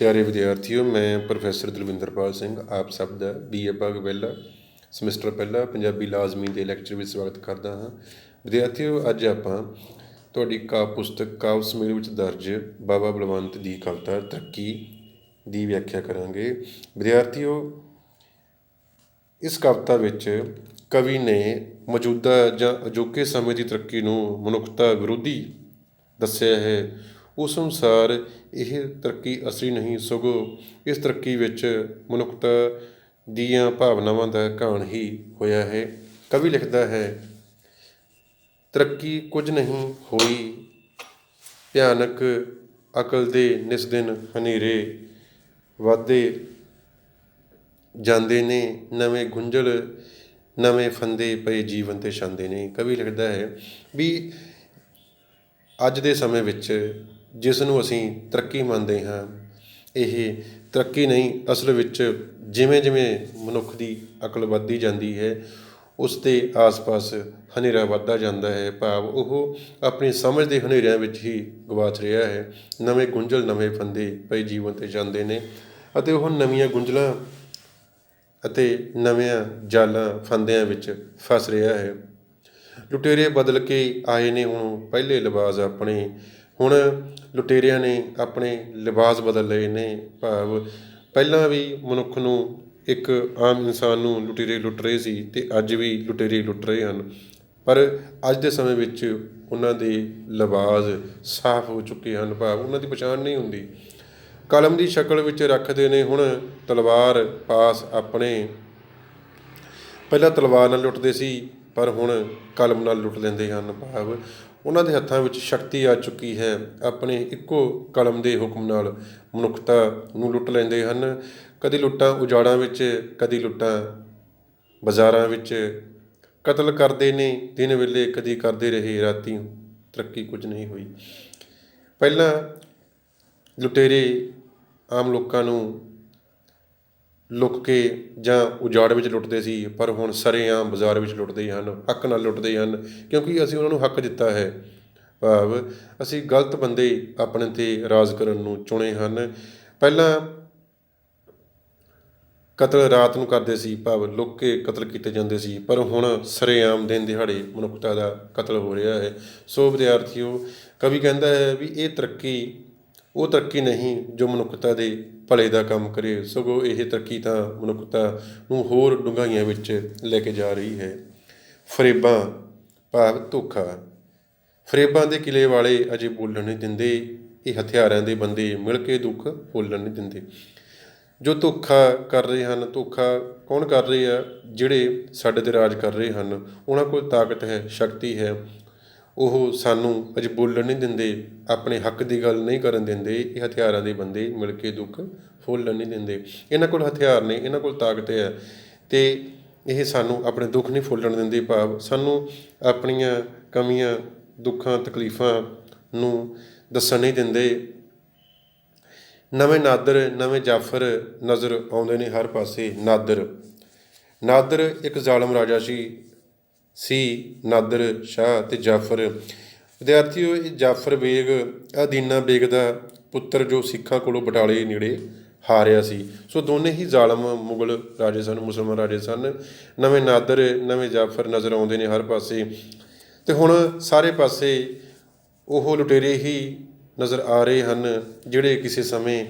ਪਿਆਰੇ ਵਿਦਿਆਰਥੀਓ, ਮੈਂ ਪ੍ਰੋਫੈਸਰ ਦਲਵਿੰਦਰਪਾਲ ਸਿੰਘ, ਆਪ ਸਭ ਦਾ ਬੀਏ ਭਾਗ ਪਹਿਲਾ ਸਮੈਸਟਰ ਪਹਿਲਾ ਪੰਜਾਬੀ ਲਾਜ਼ਮੀ ਦੇ ਲੈਕਚਰ ਵਿੱਚ ਸਵਾਗਤ ਕਰਦਾ ਹਾਂ। ਵਿਦਿਆਰਥੀਓ, ਅੱਜ ਆਪਾਂ ਤੁਹਾਡੀ ਕਾਵ ਪੁਸਤਕ ਕਾਵ ਸਮੇਲ ਵਿੱਚ ਦਰਜ ਬਾਬਾ ਬਲਵੰਤ ਦੀ ਕਵਿਤਾ ਤਰੱਕੀ ਦੀ ਵਿਆਖਿਆ ਕਰਾਂਗੇ। ਵਿਦਿਆਰਥੀਓ, ਇਸ ਕਵਿਤਾ ਵਿੱਚ ਕਵੀ ਨੇ ਮੌਜੂਦਾ ਜਾਂ ਅਜੋਕੇ ਸਮੇਂ ਦੀ ਤਰੱਕੀ ਨੂੰ ਮਨੁੱਖਤਾ ਵਿਰੋਧੀ ਦੱਸਿਆ ਹੈ। ਉਸ ਅਨੁਸਾਰ ਇਹ ਤਰੱਕੀ ਅਸਲੀ ਨਹੀਂ ਸਗੋਂ ਇਸ ਤਰੱਕੀ ਵਿੱਚ ਮਨੁੱਖਤਾ ਦੀਆਂ ਭਾਵਨਾਵਾਂ ਦਾ ਘਾਣ ਹੀ ਹੋਇਆ ਹੈ। ਕਵੀ ਲਿਖਦਾ ਹੈ, ਤਰੱਕੀ ਕੁਝ ਨਹੀਂ ਹੋਈ, ਭਿਆਨਕ ਅਕਲ ਦੇ ਨਿਸ ਦਿਨ ਹਨੇਰੇ ਵਾਧੇ ਜਾਂਦੇ ਨੇ, ਨਵੇਂ ਗੁੰਝਲ, ਨਵੇਂ ਫੰਦੇ ਪਏ ਜੀਵਨ ਤੇ ਛਾਂਦੇ ਨੇ। ਕਵੀ ਲਿਖਦਾ ਹੈ ਵੀ ਅੱਜ ਦੇ ਸਮੇਂ ਵਿੱਚ ਜਿਸ ਨੂੰ ਅਸੀਂ ਤਰੱਕੀ ਮੰਨਦੇ ਹਾਂ, ਇਹ ਤਰੱਕੀ ਨਹੀਂ, ਅਸਲ ਵਿੱਚ ਜਿਵੇਂ ਜਿਵੇਂ ਮਨੁੱਖ ਦੀ ਅਕਲ ਵੱਧਦੀ ਜਾਂਦੀ ਹੈ, ਉਸ ਦੇ ਆਸ-ਪਾਸ ਹਨੇਰਾ ਵੱਧਦਾ ਜਾਂਦਾ ਹੈ। ਭਾਵ ਉਹ ਆਪਣੀ ਸਮਝ ਦੇ ਹਨੇਰਿਆਂ ਵਿੱਚ ਹੀ ਗਵਾਚ ਰਿਹਾ ਹੈ। ਨਵੇਂ ਗੁੰਝਲ, ਨਵੇਂ ਫੰਦੇ ਪਏ ਜੀਵਨ ਤੇ ਜਾਂਦੇ ਨੇ ਅਤੇ ਉਹ ਨਵੀਆਂ ਗੁੰਝਲਾਂ ਅਤੇ ਨਵਿਆਂ ਜਾਲਾਂ ਫੰਦਿਆਂ ਵਿੱਚ ਫਸ ਰਿਹਾ ਹੈ। ਲੁਟੇਰੇ ਬਦਲ ਕੇ ਆਏ ਨੇ, ਹੁਣ ਪਹਿਲੇ ਲਿਬਾਸ ਆਪਣੇ ਹੁਣ ਲੁਟੇਰਿਆਂ ਨੇ ਆਪਣੇ ਲਿਬਾਸ ਬਦਲ ਲਏ ਨੇ ਭਾਵ ਪਹਿਲਾਂ ਵੀ ਮਨੁੱਖ ਨੂੰ ਇੱਕ ਆਮ ਇਨਸਾਨ ਨੂੰ ਲੁਟੇਰੇ ਲੁੱਟ ਰਹੇ ਸੀ ਅਤੇ ਅੱਜ ਵੀ ਲੁਟੇਰੇ ਲੁੱਟ ਰਹੇ ਹਨ। ਪਰ ਅੱਜ ਦੇ ਸਮੇਂ ਵਿੱਚ ਉਹਨਾਂ ਦੇ ਲਿਬਾਸ ਸਾਫ਼ ਹੋ ਚੁੱਕੇ ਹਨ, ਭਾਵ ਉਹਨਾਂ ਦੀ ਪਛਾਣ ਨਹੀਂ ਹੁੰਦੀ। ਕਲਮ ਦੀ ਸ਼ਕਲ ਵਿੱਚ ਰੱਖਦੇ ਨੇ ਹੁਣ ਤਲਵਾਰ ਪਾਸ ਆਪਣੇ। ਪਹਿਲਾਂ ਤਲਵਾਰ ਨਾਲ ਲੁੱਟਦੇ ਸੀ, ਪਰ ਹੁਣ ਕਲਮ ਨਾਲ ਲੁੱਟ ਲੈਂਦੇ ਹਨ, ਭਾਵ ਉਹਨਾਂ ਦੇ ਹੱਥਾਂ ਵਿੱਚ ਸ਼ਕਤੀ ਆ ਚੁੱਕੀ ਹੈ। ਆਪਣੇ ਇੱਕੋ ਕਲਮ ਦੇ ਹੁਕਮ ਨਾਲ ਮਨੁੱਖਤਾ ਨੂੰ ਲੁੱਟ ਲੈਂਦੇ ਹਨ। ਕਦੀ ਲੁੱਟਾਂ ਉਜਾੜਾਂ ਵਿੱਚ, ਕਦੀ ਲੁੱਟਾਂ ਬਾਜ਼ਾਰਾਂ ਵਿੱਚ। ਕਤਲ ਕਰਦੇ ਨੇ, ਦਿਨ ਵੇਲੇ ਕਦੀ ਕਰਦੇ ਰਹੇ, ਰਾਤੀ ਤਰੱਕੀ ਕੁਝ ਨਹੀਂ ਹੋਈ। ਪਹਿਲਾਂ ਲੁਟੇਰੇ ਆਮ ਲੋਕਾਂ ਨੂੰ ਲੁੱਕ ਕੇ ਜਾਂ ਉਜਾੜ ਵਿੱਚ ਲੁੱਟਦੇ ਸੀ, ਪਰ ਹੁਣ ਸਰੇਆਮ ਬਾਜ਼ਾਰ ਵਿੱਚ ਲੁੱਟਦੇ ਹਨ, ਹੱਕ ਨਾਲ ਲੁੱਟਦੇ ਹਨ, ਕਿਉਂਕਿ ਅਸੀਂ ਉਹਨਾਂ ਨੂੰ ਹੱਕ ਦਿੱਤਾ ਹੈ। ਭਾਵ ਅਸੀਂ ਗਲਤ ਬੰਦੇ ਆਪਣੇ ਤੇ ਰਾਜ ਕਰਨ ਨੂੰ ਚੁਣੇ ਹਨ। ਪਹਿਲਾਂ ਕਤਲ ਰਾਤ ਨੂੰ ਕਰਦੇ ਸੀ, ਭਾਵ ਲੁੱਕ ਕੇ ਕਤਲ ਕੀਤੇ ਜਾਂਦੇ ਸੀ, ਪਰ ਹੁਣ ਸਰੇਆਮ ਦਿਨ ਦਿਹਾੜੇ ਮਨੁੱਖਤਾ ਦਾ ਕਤਲ ਹੋ ਰਿਹਾ ਹੈ। ਸੋ ਵਿਦਿਆਰਥੀਓ, ਕਵੀ ਕਹਿੰਦਾ ਹੈ ਵੀ ਇਹ ਤਰੱਕੀ ਉਹ ਤਰੱਕੀ ਨਹੀਂ ਜੋ ਮਨੁੱਖਤਾ ਦੇ ਭਲੇ ਦਾ ਕੰਮ ਕਰੇ, ਸਗੋਂ ਇਹ ਤਰੱਕੀ ਤਾਂ ਮਨੁੱਖਤਾ ਨੂੰ ਹੋਰ ਡੂੰਘਾਈਆਂ ਵਿੱਚ ਲੈ ਕੇ ਜਾ ਰਹੀ ਹੈ। ਫਰੇਬਾਂ, ਭਾਵ ਧੋਖਾ। ਫਰੇਬਾਂ ਦੇ ਕਿਲੇ ਵਾਲੇ ਅਜੇ ਬੋਲਣ ਨਹੀਂ ਦਿੰਦੇ, ਇਹ ਹਥਿਆਰਾਂ ਦੇ ਬੰਦੇ ਮਿਲ ਕੇ ਦੁੱਖ ਬੋਲਣ ਨਹੀਂ ਦਿੰਦੇ। ਜੋ ਧੋਖਾ ਕਰ ਰਹੇ ਹਨ, ਧੋਖਾ ਕੌਣ ਕਰ ਰਹੇ ਆ? ਜਿਹੜੇ ਸਾਡੇ ਤੇ ਰਾਜ ਕਰ ਰਹੇ ਹਨ, ਉਹਨਾਂ ਕੋਲ ਤਾਕਤ ਹੈ, ਸ਼ਕਤੀ ਹੈ ਉਹ ਸਾਨੂੰ ਅਜੇ ਬੋਲਣ ਨਹੀਂ ਦਿੰਦੇ, ਆਪਣੇ ਹੱਕ ਦੀ ਗੱਲ ਨਹੀਂ ਕਰਨ ਦਿੰਦੇ, ਇਹ ਹਥਿਆਰਾਂ ਦੇ ਬੰਦੇ ਮਿਲ ਕੇ ਦੁੱਖ ਫੋਲਣ ਨਹੀਂ ਦਿੰਦੇ। ਇਹਨਾਂ ਕੋਲ ਹਥਿਆਰ ਨੇ, ਇਹਨਾਂ ਕੋਲ ਤਾਕਤ ਹੈ ਤੇ ਇਹ ਸਾਨੂੰ ਆਪਣੇ ਦੁੱਖ ਨਹੀਂ ਫੋਲਣ ਦਿੰਦੇ ਭਾਵ ਸਾਨੂੰ ਆਪਣੀਆਂ ਕਮੀਆਂ, ਦੁੱਖਾਂ, ਤਕਲੀਫਾਂ ਨੂੰ ਦੱਸਣ ਨਹੀਂ ਦਿੰਦੇ। ਨਵੇਂ ਨਾਦਰ, ਨਵੇਂ ਜਾਫਰ ਨਜ਼ਰ ਆਉਂਦੇ ਨੇ ਹਰ ਪਾਸੇ। ਨਾਦਰ। ਨਾਦਰ ਇੱਕ ਜ਼ਾਲਮ ਰਾਜਾ ਸੀ ਸੀ, ਨਾਦਰ, ਸ਼ਾਹ ਤੇ ਜਾਫਰ। ਵਿਦਿਆਰਥੀਓ, ਇਹ ਜਾਫਰ ਬੇਗ ਅਦੀਨਾ ਬੇਗ ਦਾ ਪੁੱਤਰ ਜੋ ਸਿੱਖਾਂ ਕੋਲੋਂ ਬਟਾਲੇ ਨੇੜੇ ਹਾਰਿਆ ਸੀ। ਸੋ ਦੋਨੇ ਹੀ ਜ਼ਾਲਮ ਮੁਗਲ ਰਾਜੇ ਸਨ, ਮੁਸਲਮਾਨ ਰਾਜੇ ਸਨ। ਨਵੇਂ ਨਾਦਰ, ਨਵੇਂ ਜਾਫਰ ਨਜ਼ਰ ਆਉਂਦੇ ਨੇ ਹਰ ਪਾਸੇ। ਤੇ ਹੁਣ ਸਾਰੇ ਪਾਸੇ ਉਹ ਲੁਟੇਰੇ ਹੀ ਨਜ਼ਰ ਆ ਰਹੇ ਹਨ, ਜਿਹੜੇ ਕਿਸੇ ਸਮੇਂ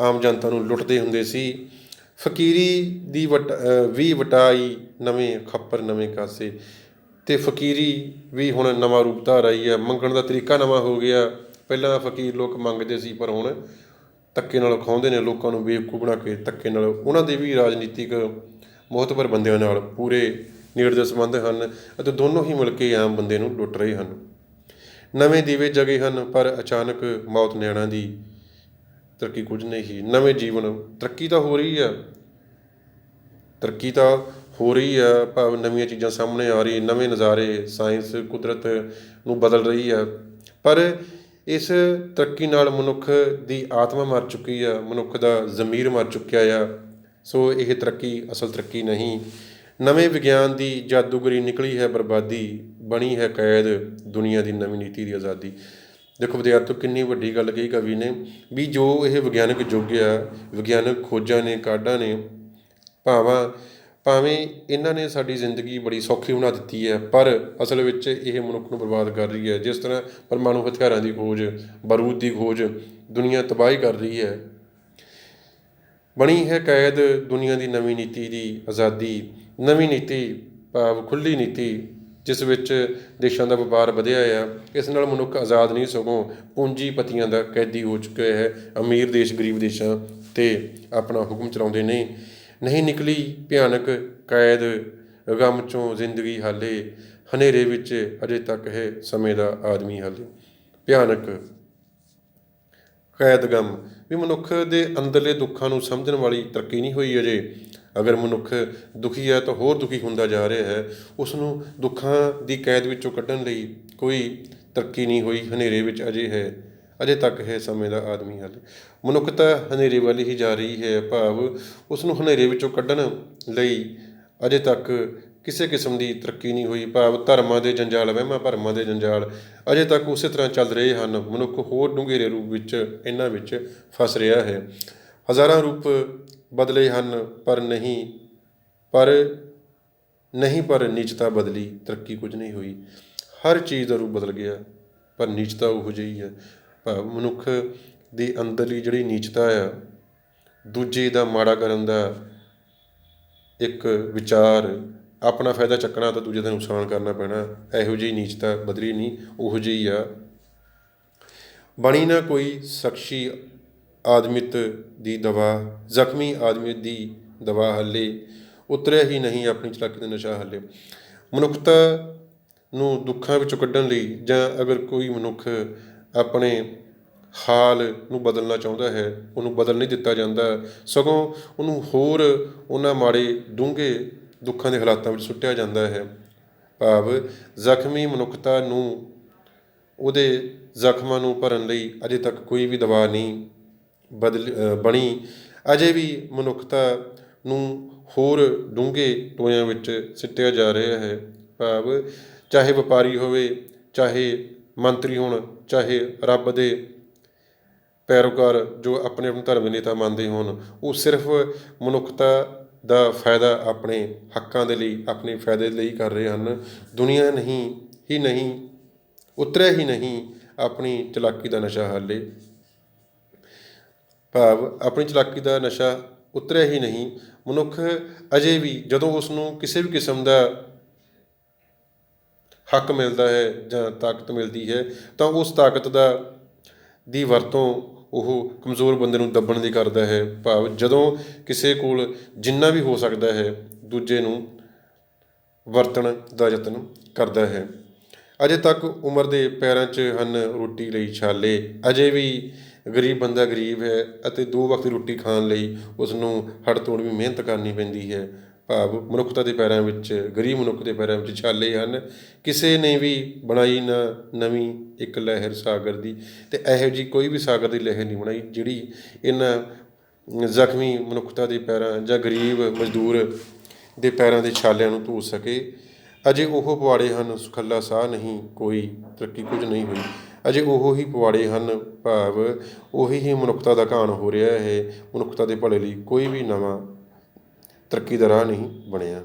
ਆਮ ਜਨਤਾ ਨੂੰ ਲੁੱਟਦੇ ਹੁੰਦੇ ਸੀ। ਫਕੀਰੀ ਦੀ ਵਟ ਵੀ ਵਟਾਈ ਨਵੇਂ ਖੱਪਰ, ਨਵੇਂ ਕਾਸੇ ਤੇ ਫਕੀਰੀ ਵੀ ਹੁਣ ਨਵਾਂ ਰੂਪ ਧਾਰ ਆਈ ਹੈ। ਮੰਗਣ ਦਾ ਤਰੀਕਾ ਨਵਾਂ ਹੋ ਗਿਆ। ਪਹਿਲਾਂ ਫਕੀਰ ਲੋਕ ਮੰਗਦੇ ਸੀ, ਪਰ ਹੁਣ ਧੱਕੇ ਨਾਲ ਖਾਉਂਦੇ ਨੇ। ਲੋਕਾਂ ਨੂੰ ਬੇਵਕੂਫ ਬਣਾ ਕੇ ਧੱਕੇ ਨਾਲ ਉਹਨਾਂ ਦੇ ਵੀ ਰਾਜਨੀਤਿਕ ਮਹੱਤਵਪੂਰਨ ਬੰਦਿਆਂ ਨਾਲ ਪੂਰੇ ਨੇੜਦੇ ਸੰਬੰਧ ਹਨ ਅਤੇ ਦੋਨੋਂ ਹੀ ਮਿਲ ਕੇ ਆਮ ਬੰਦੇ ਨੂੰ ਲੁੱਟ ਰਹੇ ਹਨ। ਨਵੇਂ ਦੀਵੇ ਜਗੇ ਹਨ, ਪਰ ਅਚਾਨਕ ਮੌਤ ਨਿਆਣਾ ਦੀ ਤਰੱਕੀ ਕੁਝ ਨਹੀਂ ਸੀ। ਨਵੇਂ ਜੀਵਨ ਤਰੱਕੀ ਤਾਂ ਹੋ ਰਹੀ ਆ ਤਰੱਕੀ ਤਾਂ ਹੋ ਰਹੀ ਆ, ਭਾਵ ਨਵੀਆਂ ਚੀਜ਼ਾਂ ਸਾਹਮਣੇ ਆ ਰਹੀ, ਨਵੇਂ ਨਜ਼ਾਰੇ ਸਾਇੰਸ ਕੁਦਰਤ ਨੂੰ ਬਦਲ ਰਹੀ ਆ। ਪਰ ਇਸ ਤਰੱਕੀ ਨਾਲ ਮਨੁੱਖ ਦੀ ਆਤਮਾ ਮਰ ਚੁੱਕੀ ਆ, ਮਨੁੱਖ ਦਾ ਜ਼ਮੀਰ ਮਰ ਚੁੱਕਿਆ ਆ। ਸੋ ਇਹ ਤਰੱਕੀ, ਅਸਲ ਤਰੱਕੀ ਨਹੀਂ। ਨਵੇਂ ਵਿਗਿਆਨ ਦੀ ਜਾਦੂਗਰੀ ਨਿਕਲੀ ਹੈ, ਬਰਬਾਦੀ ਬਣੀ ਹੈ ਕੈਦ, ਦੁਨੀਆ ਦੀ ਨਵੀਂ ਨੀਤੀ ਦੀ ਆਜ਼ਾਦੀ। ਦੇਖੋ ਵਿਦਿਆਰਥੀਓ ਕਿੰਨੀ ਵੱਡੀ ਗੱਲ ਕਹੀ ਕਵੀ ਨੇ ਵੀ ਜੋ ਇਹ ਵਿਗਿਆਨਕ ਯੁੱਗ ਆ, ਵਿਗਿਆਨਕ ਖੋਜਾਂ ਨੇ, ਕਾਢਾਂ ਨੇ, ਭਾਵਾਂ ਭਾਵੇਂ ਇਹਨਾਂ ਨੇ ਸਾਡੀ ਜ਼ਿੰਦਗੀ ਬੜੀ ਸੌਖੀ ਬਣਾ ਦਿੱਤੀ ਹੈ, ਪਰ ਅਸਲ ਵਿੱਚ ਇਹ ਮਨੁੱਖ ਨੂੰ ਬਰਬਾਦ ਕਰ ਰਹੀ ਹੈ। ਜਿਸ ਤਰ੍ਹਾਂ ਪਰਮਾਣੂ ਹਥਿਆਰਾਂ ਦੀ ਖੋਜ, ਬਾਰੂਦ ਦੀ ਖੋਜ, ਦੁਨੀਆ ਤਬਾਹੀ ਕਰ ਰਹੀ ਹੈ। ਬਣੀ ਹੈ ਕੈਦ ਦੁਨੀਆ ਦੀ ਨਵੀਂ ਨੀਤੀ ਦੀ ਆਜ਼ਾਦੀ, ਨਵੀਂ ਨੀਤੀ, ਭਾਵ ਖੁੱਲੀ ਨੀਤੀ, ਜਿਸ ਵਿੱਚ ਦੇਸ਼ਾਂ ਦਾ ਵਪਾਰ ਵਧਿਆ ਆ। ਇਸ ਨਾਲ ਮਨੁੱਖ ਆਜ਼ਾਦ ਨਹੀਂ ਸਗੋਂ ਪੂੰਜੀਪਤੀਆਂ ਦਾ ਕੈਦੀ ਹੋ ਚੁੱਕਿਆ ਹੈ। ਅਮੀਰ ਦੇਸ਼ ਗਰੀਬ ਦੇਸ਼ਾਂ ਤੇ ਆਪਣਾ ਹੁਕਮ ਚਲਾਉਂਦੇ ਨੇ। ਨਹੀਂ ਨਿਕਲੀ ਭਿਆਨਕ ਕੈਦ, ਗਮ ਚੋਂ ਜ਼ਿੰਦਗੀ ਹਾਲੇ, ਹਨੇਰੇ ਵਿੱਚ ਅਜੇ ਤੱਕ ਹੈ ਸਮੇਂ ਦਾ ਆਦਮੀ ਹਾਲੇ। ਭਿਆਨਕ ਕੈਦ ਗਮ। ਵੀ ਮਨੁੱਖ ਦੇ ਅੰਦਰਲੇ ਦੁੱਖਾਂ ਨੂੰ ਸਮਝਣ ਵਾਲੀ ਤਰੱਕੀ ਨਹੀਂ ਹੋਈ ਅਜੇ। ਅਗਰ ਮਨੁੱਖ ਦੁਖੀ ਹੈ ਤਾਂ ਹੋਰ ਦੁਖੀ ਹੁੰਦਾ ਜਾ ਰਿਹਾ ਹੈ। ਉਸ ਨੂੰ ਦੁੱਖਾਂ ਦੀ ਕੈਦ ਵਿੱਚੋਂ ਕੱਢਣ ਲਈ ਕੋਈ ਤਰੱਕੀ ਨਹੀਂ ਹੋਈ, ਹਨੇਰੇ ਵਿੱਚ ਅਜੇ ਹੈ। ਅਜੇ ਤੱਕ ਹੈ ਸਮੇਂ ਦਾ ਆਦਮੀ ਹਾਲੇ। ਮਨੁੱਖ ਤਾਂ ਹਨੇਰੇ ਵੱਲ ਹੀ ਜਾ ਰਹੀ ਹੈ, ਭਾਵ ਉਸ ਨੂੰ ਹਨੇਰੇ ਵਿੱਚੋਂ ਕੱਢਣ ਲਈ ਅਜੇ ਤੱਕ ਕਿਸੇ ਕਿਸਮ ਦੀ ਤਰੱਕੀ ਨਹੀਂ ਹੋਈ, ਭਾਵ ਧਰਮਾਂ ਦੇ ਜੰਜਾਲ, ਵਹਿਮਾਂ ਭਰਮਾਂ ਦੇ ਜੰਜਾਲ ਅਜੇ ਤੱਕ ਉਸੇ ਤਰ੍ਹਾਂ ਚੱਲ ਰਹੇ ਹਨ। ਮਨੁੱਖ ਹੋਰ ਡੂੰਘੇਰੇ ਰੂਪ ਵਿੱਚ, ਇਹਨਾਂ ਵਿੱਚ ਫਸ ਰਿਹਾ ਹੈ। ਹਜ਼ਾਰਾਂ ਰੂਪ ਬਦਲੇ ਹਨ, ਪਰ ਨਹੀਂ ਪਰ ਨਹੀਂ, ਪਰ ਨੀਚਤਾ ਬਦਲੀ, ਤਰੱਕੀ ਕੁਝ ਨਹੀਂ ਹੋਈ। ਹਰ ਚੀਜ਼ ਦਾ ਰੂਪ ਬਦਲ ਗਿਆ, ਪਰ ਨੀਚਤਾ ਉਹ ਜਿਹੀ ਹੈ ਭਾਵ ਮਨੁੱਖ ਦੀ ਅੰਦਰਲੀ ਜਿਹੜੀ ਨੀਚਤਾ ਆ, ਦੂਜੇ ਦਾ ਮਾੜਾ ਕਰਨ ਦਾ ਇੱਕ ਵਿਚਾਰ, ਆਪਣਾ ਫਾਇਦਾ ਚੱਕਣਾ ਤਾਂ ਦੂਜੇ ਦਾ ਨੁਕਸਾਨ ਕਰਨਾ ਪੈਣਾ, ਇਹੋ ਜਿਹੀ ਨੀਚਤਾ ਬਦਲੀ ਨਹੀਂ, ਉਹੋ ਜਿਹੀ ਆ। ਬਣੀ ਨਾ ਕੋਈ ਸ਼ਖਸੀ ਆਦਮਿਤ ਦੀ ਦਵਾ, ਜ਼ਖਮੀ ਆਦਮੀ ਦੀ ਦਵਾ ਹੱਲੇ, ਉਤਰਿਆ ਹੀ ਨਹੀਂ ਆਪਣੀ ਚਲਾਕੀ ਦਾ ਨਸ਼ਾ ਹੱਲੇ। ਮਨੁੱਖਤਾ ਨੂੰ ਦੁੱਖਾਂ ਵਿੱਚੋਂ ਕੱਢਣ ਲਈ ਜਾਂ ਅਗਰ ਕੋਈ ਮਨੁੱਖ ਆਪਣੇ ਹਾਲ ਨੂੰ ਬਦਲਣਾ ਚਾਹੁੰਦਾ ਹੈ, ਉਹਨੂੰ ਬਦਲ ਨਹੀਂ ਦਿੱਤਾ ਜਾਂਦਾ। ਸਗੋਂ ਉਹਨੂੰ ਹੋਰ ਉਹਨਾਂ ਮਾੜੇ ਡੂੰਘੇ ਦੁੱਖਾਂ ਦੇ ਹਾਲਾਤਾਂ ਵਿੱਚ ਸੁੱਟਿਆ ਜਾਂਦਾ ਹੈ। ਭਾਵ ਜ਼ਖਮੀ ਮਨੁੱਖਤਾ ਨੂੰ ਉਹਦੇ ਜ਼ਖਮਾਂ ਨੂੰ ਭਰਨ ਲਈ ਅਜੇ ਤੱਕ ਕੋਈ ਵੀ ਦਵਾ ਨਹੀਂ ਬਦਲ ਬਣੀ। ਅਜੇ ਵੀ ਮਨੁੱਖਤਾ ਨੂੰ ਹੋਰ ਡੂੰਘੇ ਟੋਇਆਂ ਵਿੱਚ ਸਿੱਟਿਆ ਜਾ ਰਿਹਾ ਹੈ। ਭਾਵ ਚਾਹੇ ਵਪਾਰੀ ਹੋਵੇ, ਚਾਹੇ ਮੰਤਰੀ ਹੋਣ, ਚਾਹੇ ਰੱਬ ਦੇ ਪੈਰੋਕਾਰ ਜੋ ਆਪਣੇ ਆਪਣੇ ਧਰਮ ਦੇ ਨੇਤਾ ਮੰਨਦੇ ਹੋਣ, ਉਹ ਸਿਰਫ ਮਨੁੱਖਤਾ ਦਾ ਫਾਇਦਾ ਆਪਣੇ ਹੱਕਾਂ ਦੇ ਲਈ, ਆਪਣੇ ਫਾਇਦੇ ਲਈ ਕਰ ਰਹੇ ਹਨ। ਦੁਨੀਆ ਨਹੀਂ, ਹੀ ਨਹੀਂ, ਉਤਰਿਆ ਹੀ ਨਹੀਂ ਆਪਣੀ ਚਲਾਕੀ ਦਾ ਨਸ਼ਾ ਹਾਲੇ। ਭਾਵ ਆਪਣੀ ਚਲਾਕੀ ਦਾ ਨਸ਼ਾ ਉਤਰਿਆ ਹੀ ਨਹੀਂ। ਮਨੁੱਖ ਅਜੇ ਵੀ ਜਦੋਂ ਉਸ ਨੂੰ ਕਿਸੇ ਵੀ ਕਿਸਮ ਦਾ ਹੱਕ ਮਿਲਦਾ ਹੈ ਜਾਂ ਤਾਕਤ ਮਿਲਦੀ ਹੈ, ਤਾਂ ਉਸ ਤਾਕਤ ਦਾ, ਦੀ ਵਰਤੋਂ ਉਹ ਕਮਜ਼ੋਰ ਬੰਦੇ ਨੂੰ ਦੱਬਣ ਦੀ ਕਰਦਾ ਹੈ। ਭਾਵ ਜਦੋਂ ਕਿਸੇ ਕੋਲ ਜਿੰਨਾ ਵੀ ਹੋ ਸਕਦਾ ਹੈ, ਦੂਜੇ ਨੂੰ ਵਰਤਣ ਦਾ ਯਤਨ ਕਰਦਾ ਹੈ। ਅਜੇ ਤੱਕ ਉਮਰ ਦੇ ਪੈਰਾਂ 'ਚ ਹਨ ਰੋਟੀ ਲਈ ਛਾਲੇ। ਅਜੇ ਵੀ ਗਰੀਬ ਬੰਦਾ ਗਰੀਬ ਹੈ ਅਤੇ ਦੋ ਵਕਤ ਦੀ ਰੋਟੀ ਖਾਣ ਲਈ ਉਸ ਨੂੰ ਹੜ ਤੋੜ ਵੀ ਮਿਹਨਤ ਕਰਨੀ ਪੈਂਦੀ ਹੈ। ਭਾਵ ਮਨੁੱਖਤਾ ਦੇ ਪੈਰਾਂ ਵਿੱਚ, ਗਰੀਬ ਮਨੁੱਖ ਦੇ ਪੈਰਾਂ ਵਿੱਚ ਛਾਲੇ ਹਨ। ਕਿਸੇ ਨੇ ਵੀ ਬਣਾਈ ਨਾ ਨਵੀਂ ਇੱਕ ਲਹਿਰ ਸਾਗਰ ਦੀ, ਤੇ ਇਹੋ ਜੀ ਕੋਈ ਵੀ ਸਾਗਰ ਦੀ ਲਹਿਰ ਨਹੀਂ ਬਣਾਈ ਜਿਹੜੀ ਇਹਨਾਂ ਜ਼ਖਮੀ ਮਨੁੱਖਤਾ ਦੇ ਪੈਰਾਂ ਜਾਂ ਗਰੀਬ ਮਜ਼ਦੂਰ ਦੇ ਪੈਰਾਂ ਦੇ ਛਾਲਿਆਂ ਨੂੰ ਧੋ ਸਕੇ। ਅਜੇ ਉਹ ਪਵਾੜੇ ਹਨ, ਸੁਖੱਲਾ ਸਾਹ ਨਹੀਂ, ਕੋਈ ਤਰੱਕੀ ਕੁਝ ਨਹੀਂ ਹੋਈ। ਅਜੇ ਉਹ ਹੀ ਪਵਾੜੇ ਹਨ, ਭਾਵ ਉਹੀ ਹੀ ਮਨੁੱਖਤਾ ਦਾ ਘਾਣ ਹੋ ਰਿਹਾ ਹੈ। ਮਨੁੱਖਤਾ ਦੇ ਭਲੇ ਲਈ ਕੋਈ ਵੀ ਨਵਾਂ ਤਰੱਕੀ ਦਾ ਰਾਹ ਨਹੀਂ ਬਣਿਆ।